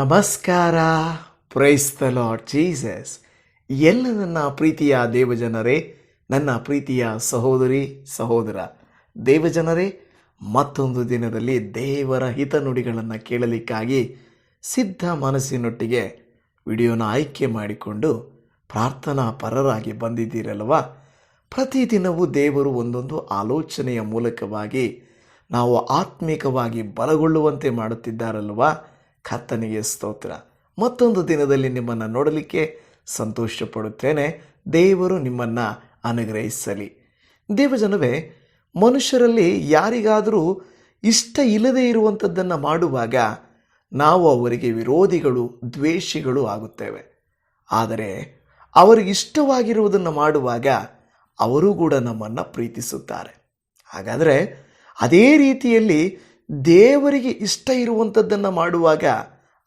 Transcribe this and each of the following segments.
ನಮಸ್ಕಾರ. Praise the lord Jesus ಎಲ್ಲ ನನ್ನ ಪ್ರೀತಿಯ ದೇವಜನರೇ, ನನ್ನ ಪ್ರೀತಿಯ ಸಹೋದರಿ, ಸಹೋದರ. ದೇವಜನರೇ, ಮತ್ತೊಂದು ದಿನದಲ್ಲಿ ದೇವರ ಹಿತನುಡಿಗಳನ್ನು ಕೇಳಲಿಕ್ಕಾಗಿ ಸಿದ್ಧ ಮನಸ್ಸಿನೊಟ್ಟಿಗೆ ವಿಡಿಯೋನ ಆಯ್ಕೆ ಮಾಡಿಕೊಂಡು ಪ್ರಾರ್ಥನಾ ಪರರಾಗಿ ಬಂದಿದ್ದೀರಲ್ವ? ಪ್ರತಿದಿನವೂ ದೇವರು ಒಂದೊಂದು ಆಲೋಚನೆಯ ಮೂಲಕವಾಗಿ ನಾವು ಆತ್ಮಿಕವಾಗಿ ಬಲಗೊಳ್ಳುವಂತೆ ಮಾಡುತ್ತಿದ್ದಾರಲ್ವ? ಕರ್ತನಿಗೆ ಸ್ತೋತ್ರ. ಮತ್ತೊಂದು ದಿನದಲ್ಲಿ ನಿಮ್ಮನ್ನು ನೋಡಲಿಕ್ಕೆ ಸಂತೋಷ ಪಡುತ್ತೇನೆ ದೇವರು ನಿಮ್ಮನ್ನು ಅನುಗ್ರಹಿಸಲಿ. ದೇವಜನವೇ, ಮನುಷ್ಯರಲ್ಲಿ ಯಾರಿಗಾದರೂ ಇಷ್ಟ ಇಲ್ಲದೇ ಇರುವಂಥದ್ದನ್ನು ಮಾಡುವಾಗ ನಾವು ಅವರಿಗೆ ವಿರೋಧಿಗಳು, ದ್ವೇಷಿಗಳು ಆಗುತ್ತೇವೆ. ಆದರೆ ಅವರಿಗೆ ಇಷ್ಟವಾಗಿರುವುದನ್ನು ಮಾಡುವಾಗ ಅವರು ಕೂಡ ನಮ್ಮನ್ನು ಪ್ರೀತಿಸುತ್ತಾರೆ. ಹಾಗಾದರೆ ಅದೇ ರೀತಿಯಲ್ಲಿ ದೇವರಿಗೆ ಇಷ್ಟ ಇರುವಂಥದ್ದನ್ನು ಮಾಡುವಾಗ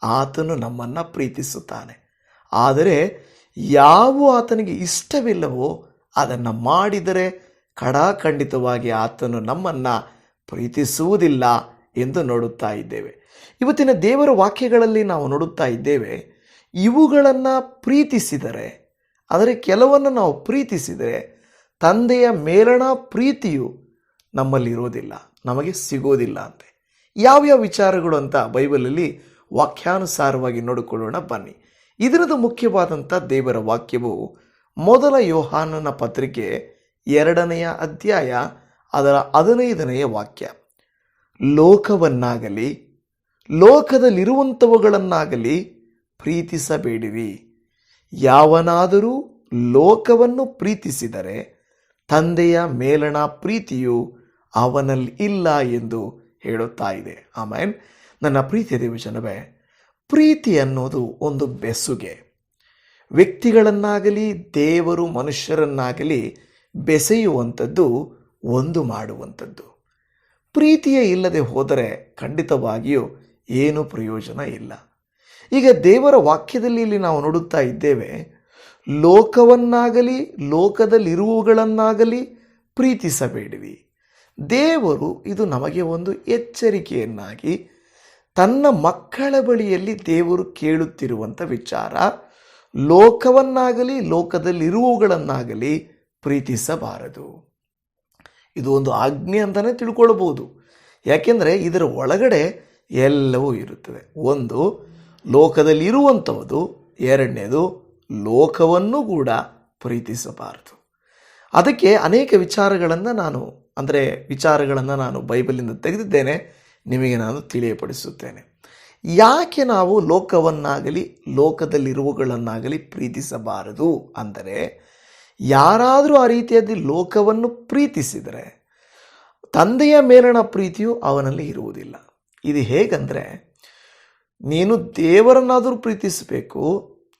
ಆತನು ನಮ್ಮನ್ನು ಪ್ರೀತಿಸುತ್ತಾನೆ. ಆದರೆ ಯಾವ ಆತನಿಗೆ ಇಷ್ಟವಿಲ್ಲವೋ ಅದನ್ನು ಮಾಡಿದರೆ ಖಡಾಖಂಡಿತವಾಗಿ ಆತನು ನಮ್ಮನ್ನು ಪ್ರೀತಿಸುವುದಿಲ್ಲ ಎಂದು ನೋಡುತ್ತಾ ಇದ್ದೇವೆ. ಇವತ್ತಿನ ದೇವರ ವಾಕ್ಯಗಳಲ್ಲಿ ನಾವು ನೋಡುತ್ತಾ ಇದ್ದೇವೆ, ಇವುಗಳನ್ನು ಪ್ರೀತಿಸಿದರೆ, ಆದರೆ ಕೆಲವನ್ನು ನಾವು ಪ್ರೀತಿಸಿದರೆ ತಂದೆಯ ಮೇಲಣ ಪ್ರೀತಿಯು ನಮ್ಮಲ್ಲಿರೋದಿಲ್ಲ ನಮಗೆ ಸಿಗೋದಿಲ್ಲ ಅಂತೆ. ಯಾವ್ಯಾವ ವಿಚಾರಗಳು ಅಂತ ಬೈಬಲಲ್ಲಿ ವಾಕ್ಯಾನುಸಾರವಾಗಿ ನೋಡಿಕೊಳ್ಳೋಣ ಬನ್ನಿ. ಇದರದು ಮುಖ್ಯವಾದಂಥ ದೇವರ ವಾಕ್ಯವು ಮೊದಲ ಯೋಹಾನನ ಪತ್ರಿಕೆ ಎರಡನೆಯ ಅಧ್ಯಾಯ ಅದರ ಹದಿನೈದನೆಯ ವಾಕ್ಯ. ಲೋಕವನ್ನಾಗಲಿ, ಲೋಕದಲ್ಲಿರುವಂಥವುಗಳನ್ನಾಗಲಿ ಪ್ರೀತಿಸಬೇಡಿರಿ. ಯಾವನಾದರೂ ಲೋಕವನ್ನು ಪ್ರೀತಿಸಿದರೆ ತಂದೆಯ ಮೇಲಣ ಪ್ರೀತಿಯು ಅವನಲ್ಲಿ ಇಲ್ಲ ಎಂದು ಹೇಳುತ್ತಾ ಇದೆ. ಆಮೇಲೆ ನನ್ನ ಪ್ರೀತಿಯ ದೇವಜನವೇ, ಪ್ರೀತಿ ಅನ್ನೋದು ಒಂದು ಬೆಸುಗೆ. ವ್ಯಕ್ತಿಗಳನ್ನಾಗಲಿ, ದೇವರು ಮನುಷ್ಯರನ್ನಾಗಲಿ ಬೆಸೆಯುವಂಥದ್ದು, ಒಂದು ಮಾಡುವಂಥದ್ದು. ಪ್ರೀತಿಯೇ ಇಲ್ಲದೆ ಹೋದರೆ ಖಂಡಿತವಾಗಿಯೂ ಏನು ಪ್ರಯೋಜನ ಇಲ್ಲ. ಈಗ ದೇವರ ವಾಕ್ಯದಲ್ಲಿ ಇಲ್ಲಿ ನಾವು ನೋಡುತ್ತಾ ಇದ್ದೇವೆ, ಲೋಕವನ್ನಾಗಲಿ ಲೋಕದಲ್ಲಿರುವುಗಳನ್ನಾಗಲಿ ಪ್ರೀತಿಸಬೇಡಿರಿ. ದೇವರು ಇದು ನಮಗೆ ಒಂದು ಎಚ್ಚರಿಕೆಯನ್ನಾಗಿ ತನ್ನ ಮಕ್ಕಳ ಬಳಿಯಲ್ಲಿ ದೇವರು ಕೇಳುತ್ತಿರುವಂಥ ವಿಚಾರ, ಲೋಕವನ್ನಾಗಲಿ, ಲೋಕದಲ್ಲಿರುವವುಗಳನ್ನಾಗಲಿ ಪ್ರೀತಿಸಬಾರದು. ಇದು ಒಂದು ಆಜ್ಞೆ ಅಂತಲೇ ತಿಳ್ಕೊಳ್ಬೋದು ಯಾಕೆಂದರೆ ಇದರ ಒಳಗಡೆ ಎಲ್ಲವೂ ಇರುತ್ತದೆ ಒಂದು ಲೋಕದಲ್ಲಿರುವಂಥದ್ದು ಎರಡನೇದು, ಲೋಕವನ್ನು ಕೂಡ ಪ್ರೀತಿಸಬಾರದು. ಅದಕ್ಕೆ ಅನೇಕ ವಿಚಾರಗಳನ್ನು ನಾನು ಅಂದರೆ ವಿಚಾರಗಳನ್ನು ನಾನು ಬೈಬಲಿಂದ ತೆಗೆದಿದ್ದೇನೆ, ನಿಮಗೆ ನಾನು ತಿಳಿಯಪಡಿಸುತ್ತೇನೆ. ಯಾಕೆ ನಾವು ಲೋಕವನ್ನಾಗಲಿ, ಲೋಕದಲ್ಲಿರುವುಗಳನ್ನಾಗಲಿ ಪ್ರೀತಿಸಬಾರದು ಅಂದರೆ, ಯಾರಾದರೂ ಆ ರೀತಿಯಲ್ಲಿ ಲೋಕವನ್ನು ಪ್ರೀತಿಸಿದರೆ, ತಂದೆಯ ಮೇಲಣ ಪ್ರೀತಿಯು ಅವನಲ್ಲಿ ಇರುವುದಿಲ್ಲ. ಇದು ಹೇಗಂದರೆ, ನೀನು ದೇವರನ್ನಾದರೂ ಪ್ರೀತಿಸಬೇಕು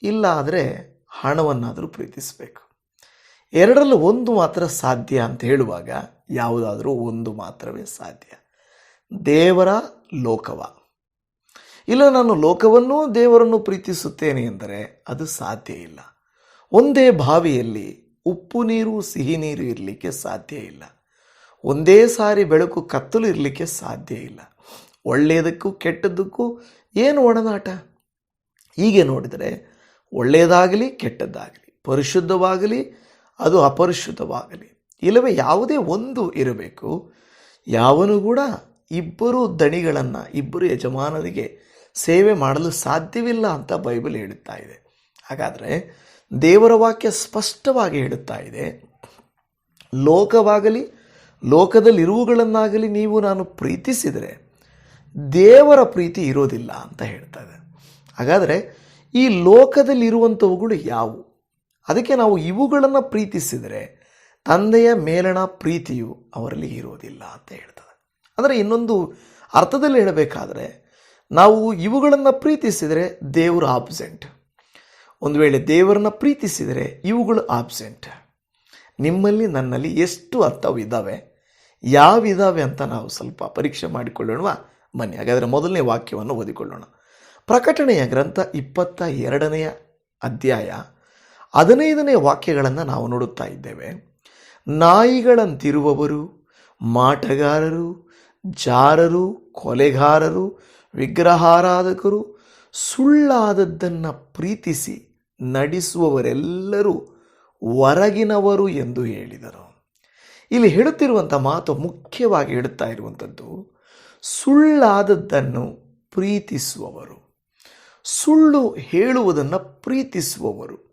ಇಲ್ಲ ಆದರೆ ಹಣವನ್ನಾದರೂ ಪ್ರೀತಿಸಬೇಕು. ಎರಡರಲ್ಲಿ ಒಂದು ಮಾತ್ರ ಸಾಧ್ಯ ಅಂತ ಹೇಳುವಾಗ ಯಾವುದಾದರೂ ಒಂದು ಮಾತ್ರವೇ ಸಾಧ್ಯ. ದೇವರ ಲೋಕವ. ಇಲ್ಲ ನಾನು ಲೋಕವನ್ನೂ ದೇವರನ್ನು ಪ್ರೀತಿಸುತ್ತೇನೆ ಎಂದರೆ ಅದು ಸಾಧ್ಯ ಇಲ್ಲ. ಒಂದೇ ಬಾವಿಯಲ್ಲಿ ಉಪ್ಪು ನೀರು, ಸಿಹಿ ನೀರು ಇರಲಿಕ್ಕೆ ಸಾಧ್ಯ ಇಲ್ಲ. ಒಂದೇ ಸಾರಿ ಬೆಳಕು, ಕತ್ತಲು ಇರಲಿಕ್ಕೆ ಸಾಧ್ಯ ಇಲ್ಲ. ಒಳ್ಳೆಯದಕ್ಕೂ ಕೆಟ್ಟದ್ದಕ್ಕೂ ಏನು ಒಡನಾಟ? ಹೀಗೆ ನೋಡಿದರೆ ಒಳ್ಳೆಯದಾಗಲಿ ಕೆಟ್ಟದ್ದಾಗಲಿ, ಪರಿಶುದ್ಧವಾಗಲಿ ಅದು ಅಪರಿಶುದ್ಧವಾಗಲಿ. ಇಲ್ಲವೇ ಯಾವುದೇ ಒಂದು ಇರಬೇಕು, ಯಾವನು ಕೂಡ ಇಬ್ಬರು ದಣಿಗಳನ್ನು, ಇಬ್ಬರು ಯಜಮಾನರಿಗೆ ಸೇವೆ ಮಾಡಲು ಸಾಧ್ಯವಿಲ್ಲ ಅಂತ ಬೈಬಲ್ ಹೇಳುತ್ತಾ ಇದೆ. ಹಾಗಾದರೆ ದೇವರ ವಾಕ್ಯ ಸ್ಪಷ್ಟವಾಗಿ ಹೇಳುತ್ತಾ ಇದೆ, ಲೋಕವಾಗಲಿ ಲೋಕದಲ್ಲಿರುವುಗಳನ್ನಾಗಲಿ ನೀವು ನಾನು ಪ್ರೀತಿಸಿದರೆ ದೇವರ ಪ್ರೀತಿ ಇರೋದಿಲ್ಲ ಅಂತ ಹೇಳ್ತಾ ಇದೆ. ಹಾಗಾದರೆ ಈ ಲೋಕದಲ್ಲಿರುವಂಥವುಗಳು ಯಾವುವು? ಅದಕ್ಕೆ ನಾವು ಇವುಗಳನ್ನು ಪ್ರೀತಿಸಿದರೆ ತಂದೆಯ ಮೇಲಣ ಪ್ರೀತಿಯು ಅವರಲ್ಲಿ ಇರೋದಿಲ್ಲ ಅಂತ ಹೇಳ್ತದೆ. ಅಂದರೆ ಇನ್ನೊಂದು ಅರ್ಥದಲ್ಲಿ ಹೇಳಬೇಕಾದರೆ ನಾವು ಇವುಗಳನ್ನು ಪ್ರೀತಿಸಿದರೆ ದೇವರು ಆಬ್ಸೆಂಟ್ ಒಂದು ವೇಳೆ ದೇವರನ್ನ ಪ್ರೀತಿಸಿದರೆ ಇವುಗಳು ಆಬ್ಸೆಂಟ್ ನಿಮ್ಮಲ್ಲಿ ನನ್ನಲ್ಲಿ ಎಷ್ಟು ಅರ್ಥವಿದ್ದಾವೆ ಯಾವಿದ್ದಾವೆ ಅಂತ ನಾವು ಸ್ವಲ್ಪ ಪರೀಕ್ಷೆ ಮಾಡಿಕೊಳ್ಳೋಣ ಬನ್ನಿ, ಹಾಗಾದರೆ ಮೊದಲನೇ ವಾಕ್ಯವನ್ನು ಓದಿಕೊಳ್ಳೋಣ. ಪ್ರಕಟಣೆಯ ಗ್ರಂಥ ಇಪ್ಪತ್ತ ಎರಡನೆಯ ಅಧ್ಯಾಯ ಹದಿನೈದನೇ ವಾಕ್ಯಗಳನ್ನು ನಾವು ನೋಡುತ್ತಾ ಇದ್ದೇವೆ. ನಾಯಿಗಳಂತಿರುವವರು, ಮಾಟಗಾರರು, ಜಾರರು, ಕೊಲೆಗಾರರು, ವಿಗ್ರಹಾರಾಧಕರು, ಸುಳ್ಳಾದದ್ದನ್ನು ಪ್ರೀತಿಸಿ ನಡೆಸುವವರೆಲ್ಲರೂ ಹೊರಗಿನವರು ಎಂದು ಹೇಳಿದರು. ಇಲ್ಲಿ ಹೇಳುತ್ತಿರುವಂಥ ಮಾತು ಮುಖ್ಯವಾಗಿ ಹೇಳುತ್ತಾ ಇರುವಂಥದ್ದು ಸುಳ್ಳಾದದ್ದನ್ನು ಪ್ರೀತಿಸುವವರು. ಸುಳ್ಳು ಹೇಳುವುದನ್ನು ಪ್ರೀತಿಸುವವರು.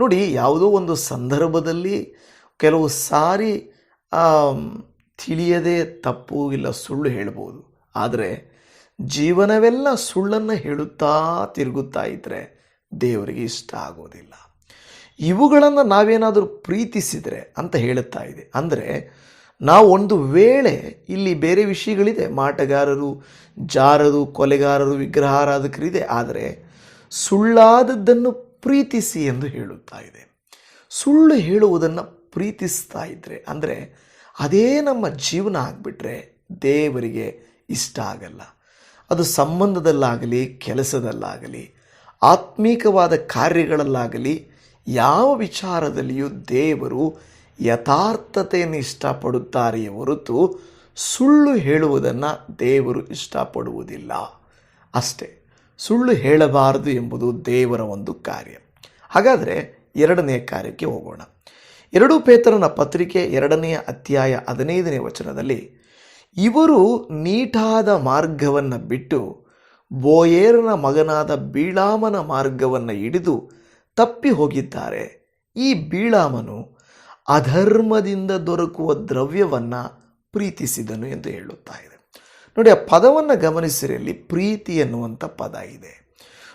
ನೋಡಿ, ಯಾವುದೋ ಒಂದು ಸಂದರ್ಭದಲ್ಲಿ ಕೆಲವು ಸಾರಿ ತಿಳಿಯದೆ ತಪ್ಪು ಇಲ್ಲ, ಸುಳ್ಳು ಹೇಳ್ಬೋದು. ಆದರೆ, ಜೀವನವೆಲ್ಲ ಸುಳ್ಳನ್ನು ಹೇಳುತ್ತಾ ತಿರುಗುತ್ತಾ ಇದ್ದರೆ ದೇವರಿಗೆ ಇಷ್ಟ ಆಗೋದಿಲ್ಲ. ಇವುಗಳನ್ನು ನಾವೇನಾದರೂ ಪ್ರೀತಿಸಿದರೆ ಅಂತ ಹೇಳುತ್ತಾ ಇದೆ. ಅಂದರೆ, ನಾವು ಒಂದು ವೇಳೆ ಇಲ್ಲಿ ಬೇರೆ ವಿಷಯಗಳಿದೆ, ಮಾಟಗಾರರು, ಜಾರರು, ಕೊಲೆಗಾರರು, ವಿಗ್ರಹಾರಾಧಕರಿದೆ, ಆದರೆ ಸುಳ್ಳಾದದ್ದನ್ನು ಪ್ರೀತಿಸಿ ಎಂದು ಹೇಳುತ್ತಾ ಇದೆ. ಸುಳ್ಳು ಹೇಳುವುದನ್ನು ಪ್ರೀತಿಸ್ತಾ ಇದ್ದರೆ ಅಂದರೆ ಅದೇ ನಮ್ಮ ಜೀವನ ಆಗಿಬಿಟ್ರೆ ದೇವರಿಗೆ ಇಷ್ಟ ಆಗಲ್ಲ. ಅದು ಸಂಬಂಧದಲ್ಲಾಗಲಿ, ಕೆಲಸದಲ್ಲಾಗಲಿ, ಆತ್ಮೀಕವಾದ ಕಾರ್ಯಗಳಲ್ಲಾಗಲಿ, ಯಾವ ವಿಚಾರದಲ್ಲಿಯೂ ದೇವರು ಯಥಾರ್ಥತೆಯನ್ನು ಇಷ್ಟಪಡುತ್ತಾರೆಯೇ ಹೊರತು ಸುಳ್ಳು ಹೇಳುವುದನ್ನು ದೇವರು ಇಷ್ಟಪಡುವುದಿಲ್ಲ. ಅಷ್ಟೇ. ಸುಳ್ಳು ಹೇಳಬಾರದು ಎಂಬುದು ದೇವರ ಒಂದು ಕಾರ್ಯ. ಹಾಗಾದರೆ ಎರಡನೆಯ ಕಾರ್ಯಕ್ಕೆ ಹೋಗೋಣ. ಎರಡೂ ಪೇತರನ ಪತ್ರಿಕೆ ಎರಡನೆಯ ಅಧ್ಯಾಯ ಹದಿನೈದನೇ ವಚನದಲ್ಲಿ, ಇವರು ನೀಟಾದ ಮಾರ್ಗವನ್ನು ಬಿಟ್ಟು ಬೋಯೇರನ ಮಗನಾದ ಬೀಳಾಮನ ಮಾರ್ಗವನ್ನು ಹಿಡಿದು ತಪ್ಪಿ ಹೋಗಿದ್ದಾರೆ. ಈ ಬೀಳಾಮನು ಅಧರ್ಮದಿಂದ ದೊರಕುವ ದ್ರವ್ಯವನ್ನು ಪ್ರೀತಿಸಿದನು ಎಂದು ಹೇಳುತ್ತಾ ನೋಡಿ, ಆ ಪದವನ್ನು ಗಮನಿಸಿರಲ್ಲಿ ಪ್ರೀತಿ ಎನ್ನುವಂಥ ಪದ ಇದೆ.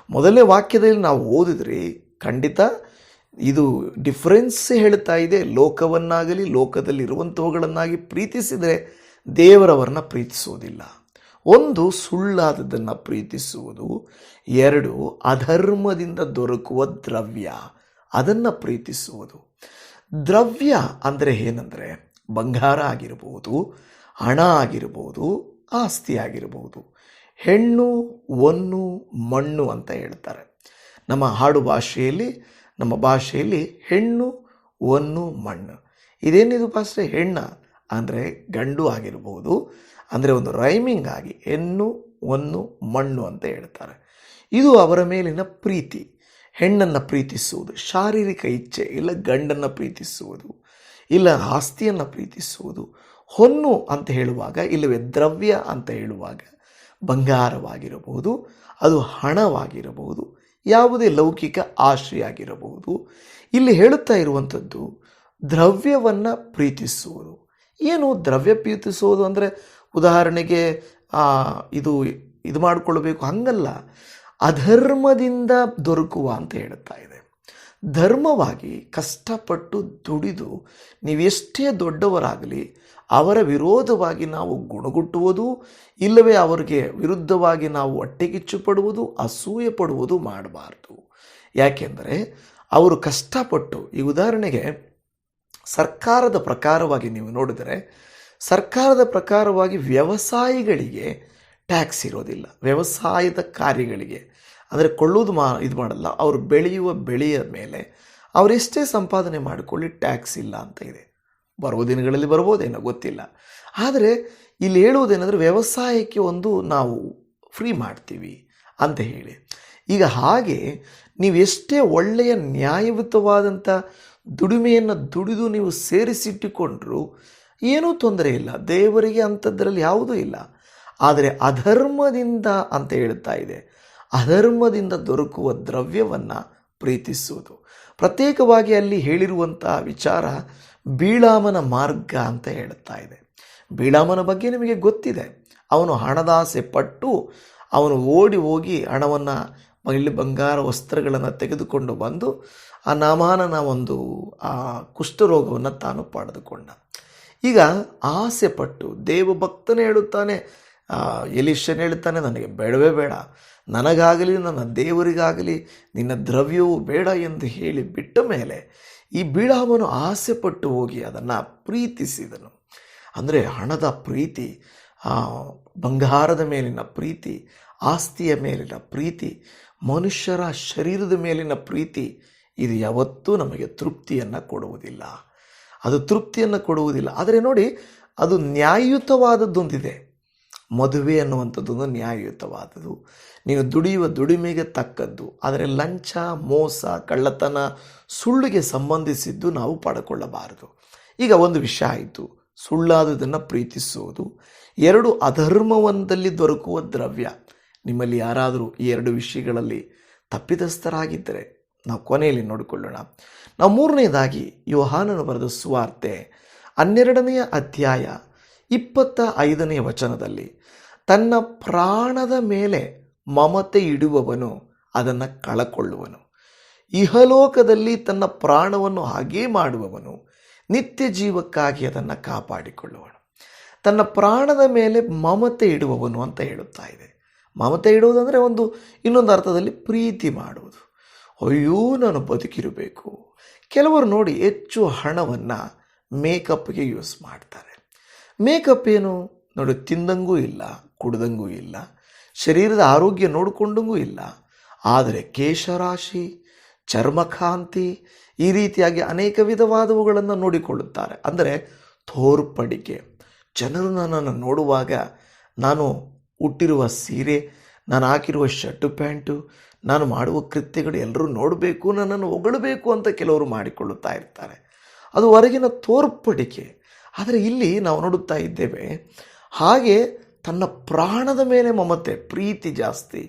ಮೊದಲನೇ ವಾಕ್ಯದಲ್ಲಿ ನಾವು ಓದಿದ್ರಿ, ಖಂಡಿತ ಇದು ಡಿಫ್ರೆನ್ಸ್ ಹೇಳ್ತಾ ಇದೆ. ಲೋಕವನ್ನಾಗಲಿ ಲೋಕದಲ್ಲಿರುವಂಥವುಗಳನ್ನಾಗಿ ಪ್ರೀತಿಸಿದರೆ ದೇವರವರನ್ನ ಪ್ರೀತಿಸುವುದಿಲ್ಲ. ಒಂದು, ಸುಳ್ಳಾದದ್ದನ್ನು ಪ್ರೀತಿಸುವುದು. ಎರಡು, ಅಧರ್ಮದಿಂದ ದೊರಕುವ ದ್ರವ್ಯ, ಅದನ್ನು ಪ್ರೀತಿಸುವುದು. ದ್ರವ್ಯ ಅಂದರೆ ಏನಂದರೆ ಬಂಗಾರ ಆಗಿರ್ಬೋದು, ಹಣ ಆಗಿರ್ಬೋದು ಆಸ್ತಿ ಆಗಿರ್ಬೋದು ಹೆಣ್ಣು ಒನ್ನು ಮಣ್ಣು ಅಂತ ಹೇಳ್ತಾರೆ. ನಮ್ಮ ಹಾಡು ಭಾಷೆಯಲ್ಲಿ, ನಮ್ಮ ಭಾಷೆಯಲ್ಲಿ ಹೆಣ್ಣು ಒನ್ನು ಮಣ್ಣು. ಇದೇನಿದು ಭಾಷೆ ಹೆಣ್ಣ ಅಂದರೆ ಗಂಡು ಆಗಿರಬಹುದು ಅಂದರೆ ಒಂದು ರೈಮಿಂಗ್ ಆಗಿ ಹೆಣ್ಣು ಒನ್ನು ಮಣ್ಣು ಅಂತ ಹೇಳ್ತಾರೆ. ಇದು ಅವರ ಮೇಲಿನ ಪ್ರೀತಿ. ಹೆಣ್ಣನ್ನು ಪ್ರೀತಿಸುವುದು, ಶಾರೀರಿಕ ಇಚ್ಛೆ ಇಲ್ಲ ಗಂಡನ್ನು ಪ್ರೀತಿಸುವುದು, ಇಲ್ಲ ಆಸ್ತಿಯನ್ನು ಪ್ರೀತಿಸುವುದು ಹೊನ್ನು ಅಂತ ಹೇಳುವಾಗ, ಇಲ್ಲವೇ ದ್ರವ್ಯ ಅಂತ ಹೇಳುವಾಗ ಬಂಗಾರವಾಗಿರಬಹುದು, ಅದು ಹಣವಾಗಿರಬಹುದು, ಯಾವುದೇ ಲೌಕಿಕ ಆಶೆಯಾಗಿರಬಹುದು ಇಲ್ಲಿ ಹೇಳುತ್ತಾ ಇರುವಂಥದ್ದು, ದ್ರವ್ಯವನ್ನು ಪ್ರೀತಿಸುವುದು. ಏನು ದ್ರವ್ಯ ಪ್ರೀತಿಸುವುದು ಅಂದರೆ, ಉದಾಹರಣೆಗೆ ಇದು ಇದು ಮಾಡಿಕೊಳ್ಬೇಕು, ಹಂಗಲ್ಲ. ಅಧರ್ಮದಿಂದ ದೊರಕುವ ಅಂತ ಹೇಳುತ್ತಾ ಇದೆ. ಧರ್ಮವಾಗಿ ಕಷ್ಟಪಟ್ಟು ದುಡಿದು ನೀವೆಷ್ಟೇ ದೊಡ್ಡವರಾಗಲಿ ಅವರ ವಿರೋಧವಾಗಿ ನಾವು ಗುಣಗುಟ್ಟುವುದು, ಇಲ್ಲವೇ ಅವರಿಗೆ ವಿರುದ್ಧವಾಗಿ ನಾವು ಹೊಟ್ಟೆಗಿಚ್ಚು ಪಡುವುದು ಅಸೂಯೆ ಪಡುವುದು ಮಾಡಬಾರ್ದು. ಯಾಕೆಂದರೆ ಅವರು ಕಷ್ಟಪಟ್ಟು, ಈ ಉದಾಹರಣೆಗೆ ಸರ್ಕಾರದ ಪ್ರಕಾರವಾಗಿ ನೀವು ನೋಡಿದರೆ, ಸರ್ಕಾರದ ಪ್ರಕಾರವಾಗಿ ವ್ಯವಸಾಯಿಗಳಿಗೆ ಟ್ಯಾಕ್ಸ್ ಇರೋದಿಲ್ಲ. ವ್ಯವಸಾಯದ ಕಾರ್ಯಗಳಿಗೆ. ಅಂದರೆ ಕೊಳ್ಳೋದು ಮಾ, ಇದು ಮಾಡಲ್ಲ. ಅವರು ಬೆಳೆಯುವ ಬೆಳೆಯ ಮೇಲೆ ಅವರೆಷ್ಟೇ ಸಂಪಾದನೆ ಮಾಡಿಕೊಳ್ಳಿ ಟ್ಯಾಕ್ಸ್ ಇಲ್ಲ ಅಂತ ಇದೆ. ಬರುವ ದಿನಗಳಲ್ಲಿ ಬರ್ಬೋದೇನೋ ಗೊತ್ತಿಲ್ಲ. ಆದರೆ ಇಲ್ಲಿ ಹೇಳುವುದೇನೆಂದರೆ ವ್ಯವಸಾಯಕ್ಕೆ ಒಂದು ನಾವು ಫ್ರೀ ಮಾಡ್ತೀವಿ ಅಂತ ಹೇಳಿ. ಈಗ ಹಾಗೆ ನೀವು ಎಷ್ಟೇ ಒಳ್ಳೆಯ ನ್ಯಾಯಯುತವಾದಂಥ ದುಡಿಮೆಯನ್ನು ದುಡಿದು ನೀವು ಸೇರಿಸಿಟ್ಟುಕೊಂಡರೂ ಏನೂ ತೊಂದರೆ ಇಲ್ಲ. ದೇವರಿಗೆ ಅಂಥದ್ರಲ್ಲಿ ಯಾವುದೂ ಇಲ್ಲ. ಆದರೆ ಅಧರ್ಮದಿಂದ ಅಂತ ಹೇಳ್ತಾ ಇದೆ. ಅಧರ್ಮದಿಂದ ದೊರಕುವ ದ್ರವ್ಯವನ್ನು ಪ್ರೀತಿಸುವುದು. ಪ್ರತ್ಯೇಕವಾಗಿ ಅಲ್ಲಿ ಹೇಳಿರುವಂಥ ವಿಚಾರ ಬೀಳಾಮನ ಮಾರ್ಗ ಅಂತ ಹೇಳುತ್ತಾ ಇದೆ. ಬೀಳಾಮನ ಬಗ್ಗೆ ನಿಮಗೆ ಗೊತ್ತಿದೆ. ಅವನು ಹಣದಾಸೆ ಪಟ್ಟು ಅವನು ಓಡಿ ಹೋಗಿ ಹಣವನ್ನು ಇಲ್ಲಿ ಬಂಗಾರ ವಸ್ತ್ರಗಳನ್ನು ತೆಗೆದುಕೊಂಡು ಬಂದು ಆ ನಾಮಾನನ ಒಂದು, ಆ ಕುಷ್ಠರೋಗವನ್ನು ತಾನು ಪಡೆದುಕೊಂಡ. ಈಗ ಆಸೆ ಪಟ್ಟು ದೇವಭಕ್ತನೇ ಹೇಳುತ್ತಾನೆ ಎಲಿಷನ್ ಹೇಳ್ತಾನೆ, ನನಗೆ ಬೇಡವೇ ಬೇಡ. ನನಗಾಗಲಿ, ನನ್ನ ದೇವರಿಗಾಗಲಿ ನಿನ್ನ ದ್ರವ್ಯವೂ ಬೇಡ ಎಂದು ಹೇಳಿ ಬಿಟ್ಟ ಮೇಲೆ ಈ ಬೀಳಾಮನು ಆಸೆ ಪಟ್ಟು ಹೋಗಿ ಅದನ್ನು ಪ್ರೀತಿಸಿದನು. ಅಂದರೆ ಹಣದ ಪ್ರೀತಿ ಬಂಗಾರದ ಮೇಲಿನ ಪ್ರೀತಿ, ಆಸ್ತಿಯ ಮೇಲಿನ ಪ್ರೀತಿ, ಮನುಷ್ಯರ ಶರೀರದ ಮೇಲಿನ ಪ್ರೀತಿ, ಇದು ಯಾವತ್ತೂ ನಮಗೆ ತೃಪ್ತಿಯನ್ನು ಕೊಡುವುದಿಲ್ಲ. ಅದು ತೃಪ್ತಿಯನ್ನು ಕೊಡುವುದಿಲ್ಲ. ಆದರೆ ನೋಡಿ, ಅದು ನ್ಯಾಯಯುತವಾದದ್ದೊಂದಿದೆ. ಮದುವೆ ಅನ್ನುವಂಥದ್ದೊಂದು ನ್ಯಾಯಯುತವಾದದ್ದು. ನೀವು ದುಡಿಯುವ ದುಡಿಮೆಗೆ ತಕ್ಕದ್ದು. ಆದರೆ ಲಂಚ, ಮೋಸ, ಕಳ್ಳತನ, ಸುಳ್ಳಿಗೆ ಸಂಬಂಧಿಸಿದ್ದು ನಾವು ಪಡ್ಕೊಳ್ಳಬಾರದು. ಈಗ ಒಂದು ವಿಷಯ ಆಯಿತು. ಸುಳ್ಳಾದುದನ್ನು ಪ್ರೀತಿಸುವುದು ಎರಡು ಅಧರ್ಮವೊಂದಲ್ಲಿ ದೊರಕುವ ದ್ರವ್ಯ. ನಿಮ್ಮಲ್ಲಿ ಯಾರಾದರೂ ಈ ಎರಡು ವಿಷಯಗಳಲ್ಲಿ ತಪ್ಪಿತಸ್ಥರಾಗಿದ್ದರೆ ನಾವು ಕೊನೆಯಲ್ಲಿ ನೋಡಿಕೊಳ್ಳೋಣ. ನಾವು ಮೂರನೇದಾಗಿ ಯೋಹಾನನು ಬರೆದ ಸುವಾರ್ತೆ ಹನ್ನೆರಡನೆಯ ಅಧ್ಯಾಯ ಇಪ್ಪತ್ತ ಐದನೇ ವಚನದಲ್ಲಿ, ತನ್ನ ಪ್ರಾಣದ ಮೇಲೆ ಮಮತೆ ಇಡುವವನು ಅದನ್ನು ಕಳಕೊಳ್ಳುವನು. ಇಹಲೋಕದಲ್ಲಿ ತನ್ನ ಪ್ರಾಣವನ್ನು ಹಾಗೇ ಮಾಡುವವನು, ನಿತ್ಯ ಜೀವಕ್ಕಾಗಿ ಅದನ್ನು ಕಾಪಾಡಿಕೊಳ್ಳುವನು. ತನ್ನ ಪ್ರಾಣದ ಮೇಲೆ ಮಮತೆ ಇಡುವವನು ಅಂತ ಹೇಳುತ್ತಾ ಇದೆ. ಮಮತೆ ಇಡುವುದಂದರೆ ಒಂದು, ಇನ್ನೊಂದು ಅರ್ಥದಲ್ಲಿ ಪ್ರೀತಿ ಮಾಡುವುದು. ಅಯ್ಯೋ, ನಾನು ಬದುಕಿರಬೇಕು. ಕೆಲವರು ನೋಡಿ ಹೆಚ್ಚು ಹಣವನ್ನು ಮೇಕಪ್ಗೆ ಯೂಸ್ ಮಾಡ್ತಾರೆ. ಮೇಕಪ್ ಏನು? ನೋಡಿ, ತಿಂದಂಗೂ ಇಲ್ಲ, ಕುಡ್ದಂಗೂ ಇಲ್ಲ, ಶರೀರದ ಆರೋಗ್ಯ ನೋಡಿಕೊಂಡಂಗೂ ಇಲ್ಲ. ಆದರೆ ಕೇಶರಾಶಿ ಚರ್ಮಕಾಂತಿ ಈ ರೀತಿಯಾಗಿ ಅನೇಕ ವಿಧವಾದವುಗಳನ್ನು ನೋಡಿಕೊಳ್ಳುತ್ತಾರೆ. ಅಂದರೆ ತೋರ್ಪಡಿಕೆ. ಜನರು ನನ್ನನ್ನು ನೋಡುವಾಗ ನಾನು ಹುಟ್ಟಿರುವ ಸೀರೆ, ನಾನು ಹಾಕಿರುವ ಶರ್ಟು ಪ್ಯಾಂಟು, ನಾನು ಮಾಡುವ ಕೃತ್ಯಗಳು ಎಲ್ಲರೂ ನೋಡಬೇಕು, ನನ್ನನ್ನು ಹೊಗಳಬೇಕು ಅಂತ ಕೆಲವರು ಮಾಡಿಕೊಳ್ಳುತ್ತಾ ಇರ್ತಾರೆ. ಅದು ಹೊರಗಿನ ತೋರ್ಪಡಿಕೆ. ಆದರೆ ಇಲ್ಲಿ ನಾವು ನೋಡುತ್ತಾ ಇದ್ದೇವೆ, ಹಾಗೆ ತನ್ನ ಪ್ರಾಣದ ಮೇಲೆ ಮಮತೆ, ಪ್ರೀತಿ ಜಾಸ್ತಿ.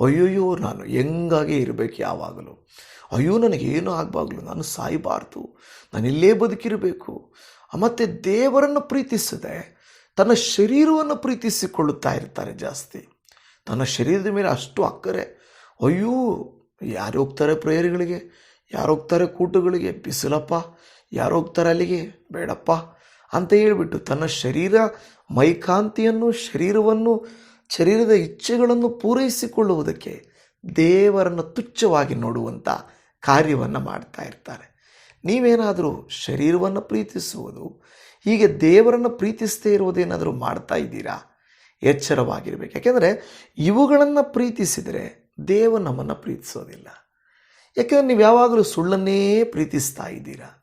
ಅಯ್ಯೋಯ್ಯೋ, ನಾನು ಹೆಂಗಾಗಿ ಇರಬೇಕು ಯಾವಾಗಲೂ? ಅಯ್ಯೋ ನನಗೇನು ಆಗಬಾರ್ದು, ನಾನು ಸಾಯಬಾರ್ದು, ನಾನು ಇಲ್ಲೇ ಬದುಕಿರಬೇಕು. ಮತ್ತು ದೇವರನ್ನು ಪ್ರೀತಿಸದೆ ತನ್ನ ಶರೀರವನ್ನು ಪ್ರೀತಿಸಿಕೊಳ್ಳುತ್ತಾ ಇರ್ತಾರೆ ಜಾಸ್ತಿ. ತನ್ನ ಶರೀರದ ಮೇಲೆ ಅಷ್ಟು ಅಕ್ಕರೆ. ಅಯ್ಯೋ, ಯಾರು ಹೋಗ್ತಾರೆ ಪ್ರೇಯರ್ಗಳಿಗೆ? ಯಾರು ಹೋಗ್ತಾರೆ ಕೂಟಗಳಿಗೆ? ಬಿಸಿಲಪ್ಪ, ಯಾರು ಹೋಗ್ತಾರೆ ಅಲ್ಲಿಗೆ? ಬೇಡಪ್ಪ. ಅಂತ ಹೇಳಿಬಿಟ್ಟು ತನ್ನ ಶರೀರ ಮೈಕಾಂತಿಯನ್ನು, ಶರೀರವನ್ನು, ಶರೀರದ ಇಚ್ಛೆಗಳನ್ನು ಪೂರೈಸಿಕೊಳ್ಳುವುದಕ್ಕೆ ದೇವರನ್ನು ತುಚ್ಛವಾಗಿ ನೋಡುವಂಥ ಕಾರ್ಯವನ್ನು ಮಾಡ್ತಾ ಇರ್ತಾರೆ. ನೀವೇನಾದರೂ ಶರೀರವನ್ನು ಪ್ರೀತಿಸುವುದು, ಹೀಗೆ ದೇವರನ್ನು ಪ್ರೀತಿಸದೇ ಇರುವುದೇನಾದರೂ ಮಾಡ್ತಾ ಇದ್ದೀರಾ? ಎಚ್ಚರವಾಗಿರಬೇಕು. ಯಾಕೆಂದರೆ ಇವುಗಳನ್ನು ಪ್ರೀತಿಸಿದರೆ ದೇವ ನಮ್ಮನ್ನು ಪ್ರೀತಿಸೋದಿಲ್ಲ. ಯಾಕೆಂದರೆ ನೀವು ಯಾವಾಗಲೂ ಸುಳ್ಳನ್ನೇ ಪ್ರೀತಿಸ್ತಾ ಇದ್ದೀರಾ?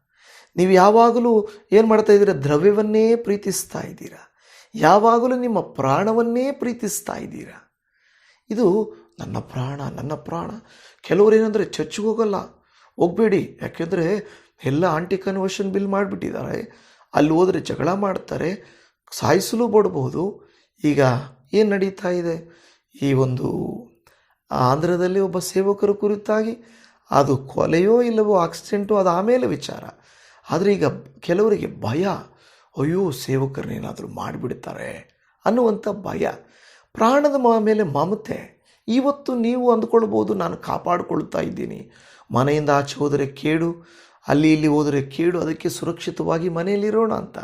ನೀವು ಯಾವಾಗಲೂ ಏನು ಮಾಡ್ತಾ ಇದ್ದೀರಾ? ದ್ರವ್ಯವನ್ನೇ ಪ್ರೀತಿಸ್ತಾ ಇದ್ದೀರಾ? ಯಾವಾಗಲೂ ನಿಮ್ಮ ಪ್ರಾಣವನ್ನೇ ಪ್ರೀತಿಸ್ತಾ ಇದ್ದೀರಾ? ಇದು ನನ್ನ ಪ್ರಾಣ ನನ್ನ ಪ್ರಾಣ. ಕೆಲವರು ಏನಂದರೆ ಚರ್ಚ್ಗೆ ಹೋಗಲ್ಲ. ಹೋಗಬೇಡಿ. ಯಾಕೆಂದರೆ ಎಲ್ಲ ಆಂಟಿ ಕನ್ವರ್ಷನ್ ಬಿಲ್ ಮಾಡಿಬಿಟ್ಟಿದ್ದಾರೆ. ಅಲ್ಲಿ ಹೋದರೆ ಜಗಳ ಮಾಡ್ತಾರೆ. ಸಾಯಿಸಲು ಬಿಡಬಹುದು ಈಗ ಏನು ನಡೀತಾ ಇದೆ? ಈ ಒಂದು ಆಂಧ್ರದಲ್ಲಿ ಒಬ್ಬ ಸೇವಕರ ಕುರಿತಾಗಿ ಅದು ಕೊಲೆಯೋ ಇಲ್ಲವೋ ಆಕ್ಸಿಡೆಂಟೋ ಅದು ಆಮೇಲೆ ವಿಚಾರ. ಆದರೆ ಈಗ ಕೆಲವರಿಗೆ ಭಯ, ಅಯ್ಯೋ ಸೇವಕರನ್ನೇನಾದರೂ ಮಾಡಿಬಿಡ್ತಾರೆ ಅನ್ನುವಂಥ ಭಯ. ಪ್ರಾಣದ ಮೇಲೆ ಮಮತೆ ಇವತ್ತು ನೀವು ಅಂದ್ಕೊಳ್ಬೋದು, ನಾನು ಕಾಪಾಡಿಕೊಳ್ತಾ ಇದ್ದೀನಿ. ಮನೆಯಿಂದ ಆಚೆ ಹೋದರೆ ಕೇಡು, ಅಲ್ಲಿ ಇಲ್ಲಿ ಹೋದರೆ ಕೇಡು, ಅದಕ್ಕೆ ಸುರಕ್ಷಿತವಾಗಿ ಮನೆಯಲ್ಲಿರೋಣ ಅಂತ.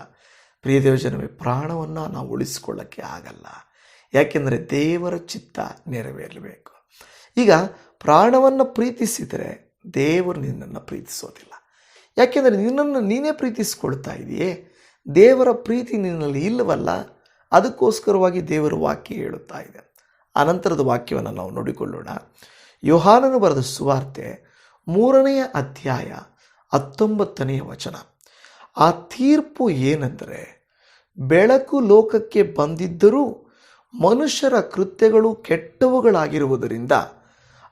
ಪ್ರಿಯ ದೇವಜನವೇ, ಪ್ರಾಣವನ್ನು ನಾವು ಉಳಿಸ್ಕೊಳ್ಳೋಕ್ಕೆ ಆಗಲ್ಲ. ಯಾಕೆಂದರೆ ದೇವರ ಚಿತ್ತ ನೆರವೇರಬೇಕು. ಈಗ ಪ್ರಾಣವನ್ನು ಪ್ರೀತಿಸಿದರೆ ದೇವರು ನಿನ್ನನ್ನು ಪ್ರೀತಿಸೋದಿಲ್ಲ. ಯಾಕೆಂದರೆ ನಿನ್ನನ್ನು ನೀನೇ ಪ್ರೀತಿಸಿಕೊಳ್ತಾ ಇದೆಯೇ? ದೇವರ ಪ್ರೀತಿ ನಿನ್ನಲ್ಲಿ ಇಲ್ಲವಲ್ಲ, ಅದಕ್ಕೋಸ್ಕರವಾಗಿ ದೇವರ ವಾಕ್ಯ ಹೇಳುತ್ತಾ ಇದೆ. ಅನಂತರದ ವಾಕ್ಯವನ್ನು ನಾವು ನೋಡಿಕೊಳ್ಳೋಣ. ಯೋಹಾನನು ಬರೆದ ಸುವಾರ್ತೆ ಮೂರನೆಯ ಅಧ್ಯಾಯ ಹತ್ತೊಂಬತ್ತನೆಯ ವಚನ. ಆ ತೀರ್ಪು ಏನೆಂದರೆ, ಬೆಳಕು ಲೋಕಕ್ಕೆ ಬಂದಿದ್ದರೂ ಮನುಷ್ಯರ ಕೃತ್ಯಗಳು ಕೆಟ್ಟವುಗಳಾಗಿರುವುದರಿಂದ